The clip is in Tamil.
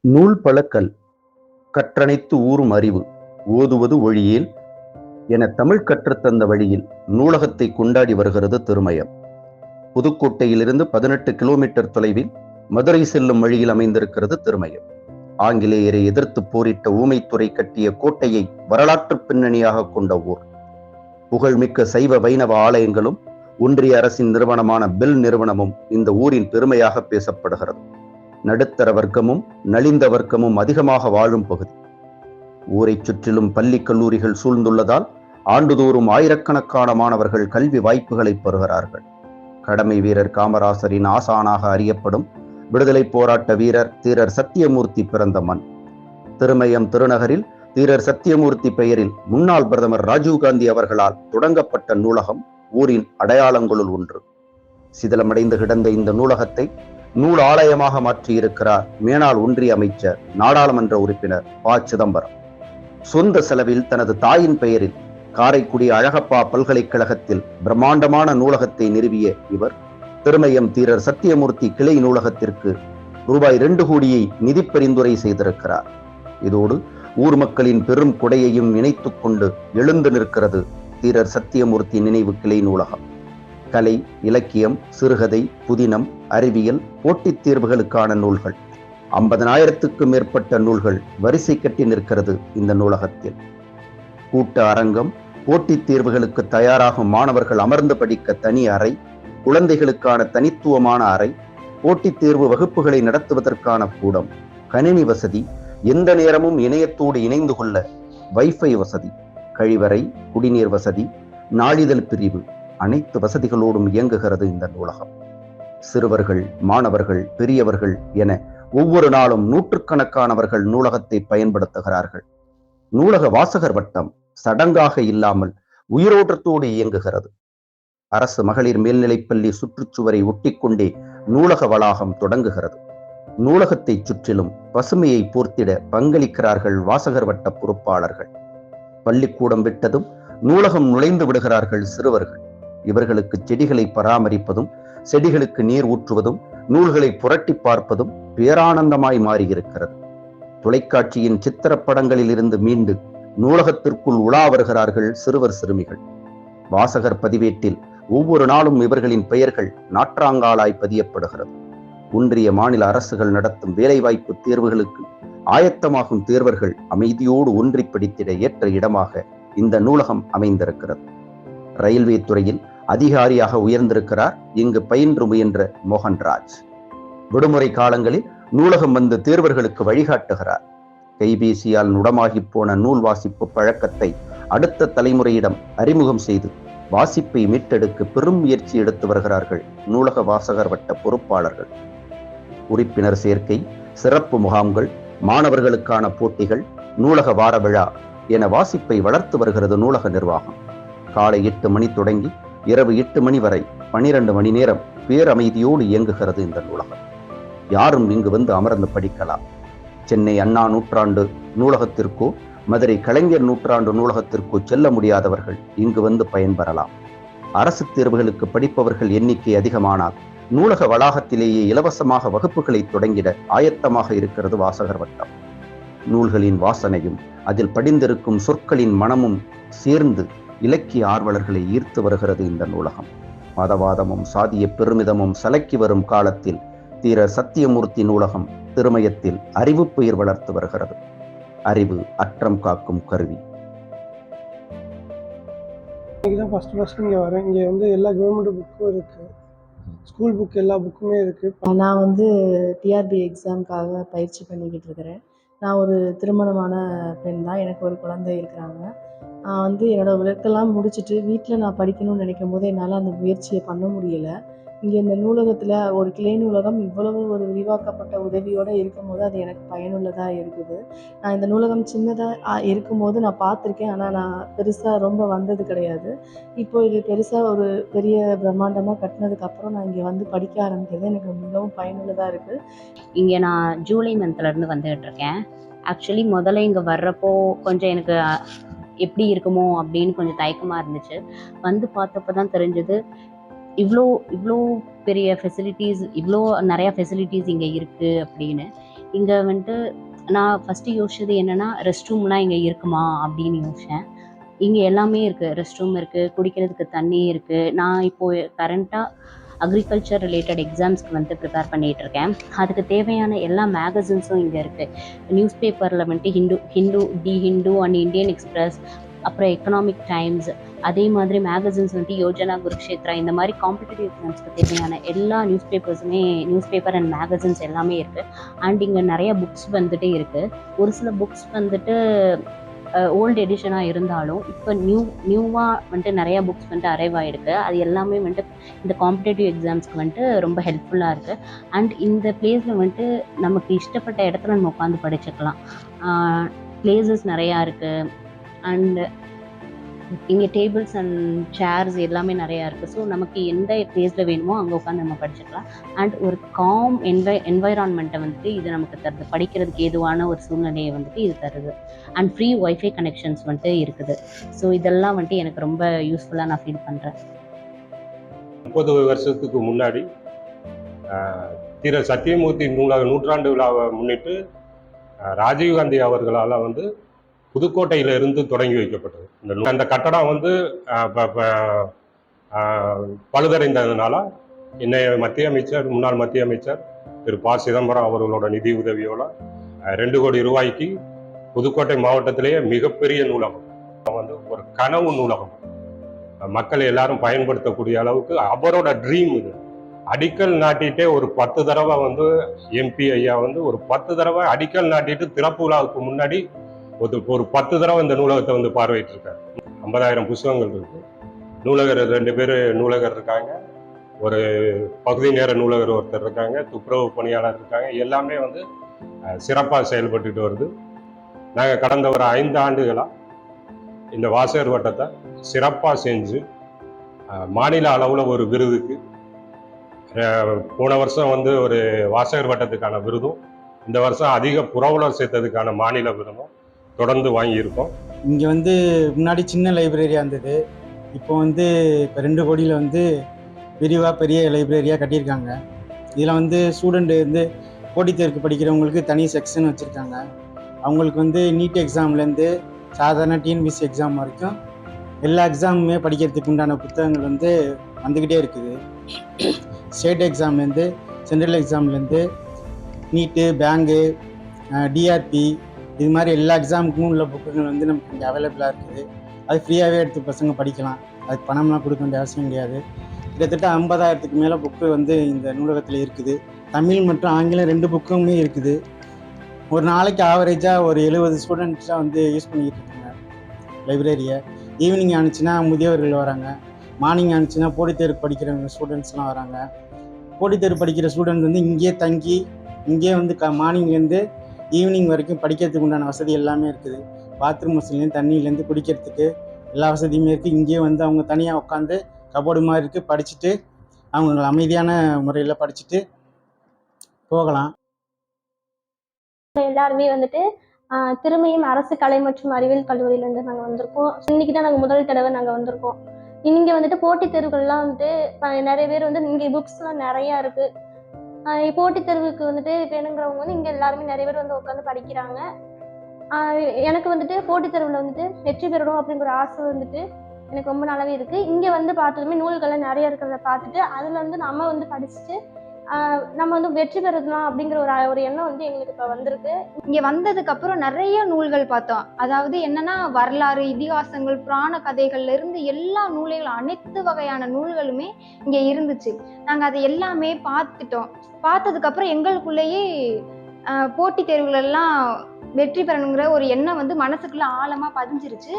நூல் பழக்கல் கற்றனைத்து ஊறும் அறிவு ஓதுவது ஒழியில் என தமிழ் கற்றுத்தந்த வழியில் நூலகத்தை கொண்டாடி வருகிறது திருமயம். புதுக்கோட்டையிலிருந்து பதினெட்டு கிலோமீட்டர் தொலைவில் மதுரை செல்லும் வழியில் அமைந்திருக்கிறது திருமயம். ஆங்கிலேயரை எதிர்த்து போரிட்ட ஊமைத்துறை கட்டிய கோட்டையை வரலாற்று பின்னணியாக கொண்ட ஊர். புகழ்மிக்க சைவ வைணவ ஆலயங்களும் ஒன்றிய அரசின் நிறுவனமான பெல் நிறுவனமும் இந்த ஊரின் பெருமையாக பேசப்படுகிறது. நடுத்தர வர்க்கமும் நலிந்த வர்க்கமும் அதிகமாக வாழும் பகுதி. ஊரைச் சுற்றிலும் பள்ளி கல்லூரிகள் சூழ்ந்துள்ளதால் ஆண்டுதோறும் ஆயிரக்கணக்கான மாணவர்கள் கல்வி வாய்ப்புகளை பெறுகிறார்கள். கடமை வீரர் காமராசரின் ஆசானாக அறியப்படும் விடுதலை போராட்ட வீரர் தீரர் சத்தியமூர்த்தி பிறந்த மண். திருமயம் திருநகரில் தீரர் சத்தியமூர்த்தி பெயரில் முன்னாள் பிரதமர் ராஜீவ்காந்தி அவர்களால் தொடங்கப்பட்ட நூலகம் ஊரின் அடையாளங்களுள் ஒன்று. சிதிலமடைந்து கிடந்த இந்த நூலகத்தை நூல் ஆலயமாக மாற்றியிருக்கிறார் மேனாள் ஒன்றிய அமைச்சர் நாடாளுமன்ற உறுப்பினர் ப. சிதம்பரம். சொந்த செலவில் தனது தாயின் பெயரில் காரைக்குடி அழகப்பா பல்கலைக்கழகத்தில் பிரம்மாண்டமான நூலகத்தை நிறுவிய இவர் திருமயம் தீரர் சத்தியமூர்த்தி கிளை நூலகத்திற்கு ரூபாய் இரண்டு கோடியை நிதி பரிந்துரை செய்திருக்கிறார். இதோடு ஊர் மக்களின் பெரும் கொடையையும் இணைத்துக் கொண்டு எழுந்து நிற்கிறது தீரர் சத்தியமூர்த்தி நினைவு கிளை நூலகம். கலை இலக்கியம் சிறுகதை புதினம் அறிவியல் போட்டித் தேர்வுகளுக்கான நூல்கள். ஐம்பதனாயிரத்துக்கும் மேற்பட்ட நூல்கள் வரிசை கட்டி நிற்கிறது இந்த நூலகத்தில். கூட்ட அரங்கம் போட்டித் தேர்வுகளுக்கு தயாராகும் மாணவர்கள் அமர்ந்து படிக்க தனி அறை குழந்தைகளுக்கான தனித்துவமான அறை போட்டித் தேர்வு வகுப்புகளை நடத்துவதற்கான கூடம் கணினி வசதி எந்த நேரமும் இணையத்தோடு இணைந்து கொள்ள வைஃபை வசதி கழிவறை குடிநீர் வசதி நாளிதழ் பிரிவு அனைத்து வசதிகளோடும் இயங்குகிறது இந்த நூலகம். சிறுவர்கள் மாணவர்கள் பெரியவர்கள் என ஒவ்வொரு நாளும் நூற்றுக்கணக்கானவர்கள் நூலகத்தை பயன்படுத்துகிறார்கள். நூலக வாசகர் வட்டம் சடங்காக இல்லாமல் உயிரோட்டத்தோடு இயங்குகிறது. அரசு மகளிர் மேல்நிலைப்பள்ளி சுற்றுச்சுவரை ஒட்டிக்கொண்டே நூலக வளாகம் தொடங்குகிறது. நூலகத்தை சுற்றிலும் பசுமையை போர்த்திட பங்களிக்கிறார்கள் வாசகர் வட்ட பொறுப்பாளர்கள். பள்ளிக்கூடம் விட்டதும் நூலகம் நுழைந்து விடுகிறார்கள் சிறுவர்கள். இவர்களுக்கு செடிகளை பராமரிப்பதும் செடிகளுக்கு நீர் ஊற்றுவதும் நூல்களை புரட்டி பார்ப்பதும் பேரானந்தமாய் மாறியிருக்கிறது. தொலைக்காட்சியின் சித்திரப்படங்களில் இருந்து மீண்டு நூலகத்திற்குள் உலா வருகிறார்கள் சிறுவர் சிறுமிகள். வாசகர் பதிவேட்டில் ஒவ்வொரு நாளும் இவர்களின் பெயர்கள் நாற்றாங்காலாய் பதியப்படுகிறது. ஒன்றிய மாநில அரசுகள் நடத்தும் வேலைவாய்ப்பு தேர்வுகளுக்கு ஆயத்தமாகும் தேர்வர்கள் அமைதியோடு ஒன்றி பிடித்திட ஏற்ற இடமாக இந்த நூலகம் அமைந்திருக்கிறது. ரயில்வே துறையில் அதிகாரியாக உயர்ந்திருக்கிறார். இங்கு பயின்று முயன்ற மோகன்ராஜ். விடுமுறை காலங்களில் நூலகம் வந்து தேர்வர்களுக்கு வழிகாட்டுகிறார். கைபேசியால் நுடமாகி போன நூல் வாசிப்பு பழக்கத்தை அடுத்த தலைமுறையிடம் அறிமுகம் செய்து வாசிப்பை மீட்டெடுக்க பெரும் முயற்சி எடுத்து வருகிறார்கள் நூலக வாசகர் வட்ட பொறுப்பாளர்கள். உறுப்பினர் சேர்க்கை சிறப்பு முகாம்கள் மாணவர்களுக்கான போட்டிகள் நூலக வார விழா என வாசிப்பை வளர்த்து வருகிறது நூலக நிர்வாகம். காலை எட்டு மணி தொடங்கி இரவு எட்டு மணி வரை பனிரெண்டு மணி நேரம் பேரமைதியோடு இயங்குகிறது இந்த நூலகம். யாரும் இங்கு வந்து அமர்ந்து படிக்கலாம் சென்னை அண்ணா நூற்றாண்டு நூலகத்திற்கோ மதுரை கலைஞர் நூற்றாண்டு நூலகத்திற்கோ செல்ல முடியாதவர்கள் இங்கு வந்து பயன்பெறலாம். அரசு தேர்வுகளுக்கு படிப்பவர்கள் எண்ணிக்கை அதிகமானால் நூலக வளாகத்திலேயே இலவசமாக வகுப்புகளை தொடங்கிட ஆயத்தமாக இருக்கிறது வாசகர் வட்டம். நூல்களின் வாசனையும் அதில் படிந்திருக்கும் சொற்களின் மனமும் சேர்ந்து இலக்கிய ஆர்வலர்களை ஈர்த்து வருகிறது இந்த நூலகம். மதவாதமும் சாதிய பெருமிதமும் சலக்கி வரும் காலத்தில் தீர சத்தியமூர்த்தி நூலகம் திருமயத்தில் அறிவு பெயர் வளர்த்து வருகிறது. அறிவு அற்றம் காக்கும் கருவி. இன்னைக்கு தான் ஃபஸ்ட்டு ஃபஸ்ட்டு இங்கே வரேன். இங்கே வந்து எல்லா கவர்மெண்ட் புக்கும் இருக்குது ஸ்கூல் புக் எல்லா புக்குமே இருக்குது நான் வந்து டிஆர்பி எக்ஸாமுக்காக பயிற்சி பண்ணிக்கிட்டு இருக்கிறேன். நான் ஒரு திருமணமான பெண் தான். எனக்கு ஒரு குழந்தை இருக்கிறாங்க. நான் வந்து என்னோடய ஒர்க்கெல்லாம் முடிச்சுட்டு வீட்டில் நான் படிக்கணும்னு நினைக்கும் போது என்னால் அந்த முயற்சியை பண்ண முடியலை. இங்கே இந்த நூலகத்தில் ஒரு கிளை நூலகம் இவ்வளவு ஒரு விரிவாக்கப்பட்ட உதவியோடு இருக்கும்போது அது எனக்கு பயனுள்ளதாக இருக்குது. நான் இந்த நூலகம் சின்னதாக இருக்கும்போது நான் பார்த்துருக்கேன். ஆனால் நான் பெருசாக ரொம்ப வந்தது கிடையாது. இப்போ இது பெருசாக ஒரு பெரிய பிரம்மாண்டமாக கட்டினதுக்கப்புறம் நான் இங்கே வந்து படிக்க ஆரம்பிக்கிறது எனக்கு மிகவும் பயனுள்ளதாக இருக்குது இங்கே நான் ஜூலை மந்த்லேருந்து வந்துகிட்டு இருக்கேன் ஆக்சுவலி முதல்ல இங்கே வர்றப்போ கொஞ்சம் எனக்கு எப்படி இருக்குமோ அப்படின்னு கொஞ்சம் தயக்கமாக இருந்துச்சு. வந்து பார்த்தப்ப தான் தெரிஞ்சது இவ்வளோ இவ்வளோ பெரிய ஃபெசிலிட்டிஸ் இவ்வளோ நிறையா ஃபெசிலிட்டிஸ் இங்கே இருக்குது அப்படின்னு. இங்கே வந்துட்டு நான் ஃபஸ்ட்டு யோசிச்சது என்னென்னா ரெஸ்ட் ரூம்லாம் இங்கே இருக்குமா அப்படின்னு யோசித்தேன் இங்கே எல்லாமே இருக்குது ரெஸ்ட் ரூம் இருக்குது குடிக்கிறதுக்கு தண்ணி இருக்குது நான் இப்போது கரண்ட்டாக அக்ரிகல்ச்சர் ரிலேட்டட் எக்ஸாம்ஸ்க்கு வந்து ப்ரிப்பேர் பண்ணிகிட்டு இருக்கேன் அதுக்கு தேவையான எல்லா மேகசின்ஸும் இங்கே இருக்குது நியூஸ் பேப்பரில் வந்துட்டு Hindu Hindu the Hindu and Indian Express அப்புறம் எக்கனாமிக் டைம்ஸ் அதே மாதிரி மேகசின்ஸ் வந்துட்டு யோஜனா குருக்ஷேத்ரா இந்த மாதிரி காம்படிட்டிவ் எக்ஸாம்ஸ்க்கு தேவையான எல்லா நியூஸ் பேப்பர்ஸுமே நியூஸ் பேப்பர் அண்ட் மேகசின்ஸ் எல்லாமே இருக்குது அண்ட் இங்கே நிறைய புக்ஸ் வந்துட்டு இருக்குது ஒரு சில புக்ஸ் வந்துட்டு ஓல்டு எடிஷனாக இருந்தாலும் இப்போ நியூ நியூவாக வந்துட்டு நிறையா புக்ஸ் வந்துட்டு அரைவ் ஆகிருக்கு அது எல்லாமே வந்துட்டு இந்த காம்படேட்டிவ் எக்ஸாம்ஸ்க்கு வந்துட்டு ரொம்ப ஹெல்ப்ஃபுல்லாக இருக்குது அண்ட் இந்த பிளேஸில் வந்துட்டு நமக்கு இஷ்டப்பட்ட இடத்துல நம்ம உட்காந்து படிச்சுக்கலாம். பிளேசஸ் நிறையா இருக்குது அண்டு இங்கே டேபிள்ஸ் அண்ட் சேர்ஸ் எல்லாமே நிறையா இருக்குது ஸோ நமக்கு எந்த பிளேஸில் வேணுமோ அங்கே உட்காந்து நம்ம படிச்சுக்கலாம். அண்ட் ஒரு காம் என்வை என்வைரான்மெண்ட்டை வந்துட்டு இது நமக்கு தருது. படிக்கிறதுக்கு ஏதுவான ஒரு சூழ்நிலையை வந்துட்டு இது தருது. அண்ட் ஃப்ரீ ஒய்ஃபை கனெக்ஷன்ஸ் வந்துட்டு இருக்குது. ஸோ இதெல்லாம் வந்துட்டு எனக்கு ரொம்ப யூஸ்ஃபுல்லாக நான் ஃபீல் பண்ணுறேன் முப்பது வருஷத்துக்கு முன்னாடி திரு சத்தியமூர்த்தி நூலக நூற்றாண்டு விழாவை முன்னிட்டு ராஜீவ்காந்தி அவர்களால் வந்து புதுக்கோட்டையில இருந்து தொடங்கி வைக்கப்பட்டது. இந்த அந்த கட்டடம் வந்து பழுதடைந்ததுனால இன்னைய மத்திய அமைச்சர் முன்னாள் மத்திய அமைச்சர் திரு ப. சிதம்பரம் அவர்களோட நிதி உதவியோட ரெண்டு கோடி ரூபாய்க்கு புதுக்கோட்டை மாவட்டத்திலேயே மிகப்பெரிய நூலகம். வந்து ஒரு கனவு நூலகம். மக்கள் எல்லாரும் பயன்படுத்தக்கூடிய அளவுக்கு அவரோட ட்ரீம் இது. அடிக்கல் நாட்டிட்டே ஒரு பத்து தடவை வந்து எம்பி ஐயா வந்து ஒரு பத்து தடவை அடிக்கல் நாட்டிட்டு திறப்பு விழாவுக்கு முன்னாடி ஒரு ஒரு பத்து தடவை இந்த நூலகத்தை வந்து பார்வையிட்டிருக்காரு. ஐம்பதாயிரம் புஸ்தகங்கள் இருக்கு. நூலகர் ரெண்டு பேர் நூலகர் இருக்காங்க. ஒரு பகுதி நேர நூலகர் ஒருத்தர் இருக்காங்க. துப்புரவு பணியாளர் இருக்காங்க. எல்லாமே வந்து சிறப்பாக செயல்பட்டுட்டு வருது. நாங்கள் கடந்த ஒரு ஐந்து ஆண்டுகளாக இந்த வாசகர் வட்டத்தை சிறப்பாக செஞ்சு மாநில அளவில் ஒரு விருதுக்கு போன வருஷம் வந்து ஒரு வாசகர் வட்டத்துக்கான விருதும் இந்த வருஷம் அதிக புறவுலர் சேர்த்ததுக்கான மாநில விருதும் தொடர்ந்து வாங்கியிருக்கோம். இங்கே வந்து முன்னாடி சின்ன லைப்ரரியாக இருந்தது. இப்போ வந்து இப்போ ரெண்டு கோடியில் வந்து விரிவாக பெரிய லைப்ரரியாக கட்டியிருக்காங்க. இதில் வந்து ஸ்டூடெண்ட்டு வந்து போட்டித் தேர்வு படிக்கிறவங்களுக்கு தனி செக்ஷன் வச்சுருக்காங்க. அவங்களுக்கு வந்து நீட் எக்ஸாம்லேருந்து சாதாரண டிஎன்பிசி எக்ஸாம் வரைக்கும் எல்லா எக்ஸாமுமே படிக்கிறதுக்கு உண்டான புத்தகங்கள் வந்து வந்துக்கிட்டே இருக்குது. ஸ்டேட் எக்ஸாம்லேருந்து சென்ட்ரல் எக்ஸாம்லேருந்து நீட்டு பேங்கு டிஆர்பி இது மாதிரி எல்லா எக்ஸாமுக்கும் உள்ள புக்குகள் வந்து நமக்கு இங்கே அவைலபிளாக இருக்குது. அது ஃப்ரீயாகவே எடுத்து பசங்க படிக்கலாம். அதுக்கு பணம்லாம் கொடுக்க வேண்டிய அவசியம் கிடையாது. கிட்டத்தட்ட ஐம்பதாயிரத்துக்கு மேலே புக்கு வந்து இந்த நூலகத்தில் இருக்குது. தமிழ் மற்றும் ஆங்கிலம் ரெண்டு புக்குமே இருக்குது. ஒரு நாளைக்கு ஆவரேஜாக ஒரு எழுபது ஸ்டூடெண்ட்ஸாக வந்து யூஸ் பண்ணிக்கிட்டு இருக்காங்க. லைப்ரரியை ஈவினிங் ஆனிச்சுன்னா முதியவர்கள் வராங்க. மார்னிங் ஆனிச்சுன்னா போட்டித் படிக்கிற ஸ்டூடெண்ட்ஸ்லாம் வராங்க. போட்டித் படிக்கிற ஸ்டூடெண்ட் வந்து இங்கேயே தங்கி இங்கேயே வந்து க மார்னிங்லேருந்து ஈவினிங் வரைக்கும் படிக்கிறதுக்கு உண்டான வசதி எல்லாமே இருக்குது. பாத்ரூம் வசதியிலேருந்து தண்ணியிலேருந்து குடிக்கிறதுக்கு எல்லா வசதியுமே இருக்குது இங்கேயே வந்து அவங்க தனியாக உட்காந்து கபோர்டு மாதிரி இருக்குது படிச்சுட்டு அவங்க அமைதியான முறையில் படிச்சுட்டு போகலாம். எல்லாருமே வந்துட்டு ஆஹ், திரும்பியும் அரசு கலை மற்றும் அறிவியல் கல்லூரியிலேருந்து நாங்கள் வந்திருக்கோம். இன்னைக்கு தான் நாங்கள் முதல் தடவை நாங்கள் வந்திருக்கோம். இங்கே வந்துட்டு போட்டித் தேர்வுகள்லாம் வந்துட்டு நிறைய பேர் வந்து இங்கே புக்ஸ்லாம் நிறையா இருக்குது போட்டித் தேர்வுக்கு வந்துட்டு வேணுங்கிறவங்க வந்து இங்கே எல்லாருமே நிறைய பேர் வந்து உட்காந்து படிக்கிறாங்க. எனக்கு வந்துட்டு போட்டித் தேர்வில் வந்துட்டு வெற்றி பெறணும் அப்படிங்கிற ஆசை வந்துட்டு எனக்கு ரொம்ப நல்லாவே இருக்குது இங்கே வந்து பார்த்ததுமே நூல்கள்லாம் நிறைய இருக்கிறத பார்த்துட்டு அதில் வந்து நம்ம வந்து படிச்சுட்டு நம்ம வந்து வெற்றி பெறலாம் அப்படிங்கிற ஒரு ஒரு எண்ணம் வந்து எங்களுக்கு இப்போ வந்திருக்கு. இங்கே வந்ததுக்கு அப்புறம் நிறைய நூல்கள் பார்த்தோம். அதாவது என்னன்னா வரலாறு இதிகாசங்கள் புராண கதைகள்ல இருந்து எல்லா நூல்களும் அனைத்து வகையான நூல்களுமே இங்கே இருந்துச்சு. நாங்கள் அதை எல்லாமே பார்த்துட்டோம். பார்த்ததுக்கப்புறம் எங்களுக்குள்ளேயே போட்டி போட்டித் தேர்வுகள் எல்லாம் வெற்றி பெறணுங்கிற ஒரு எண்ணம் வந்து மனசுக்குள்ள ஆழமா பதிஞ்சிருச்சு.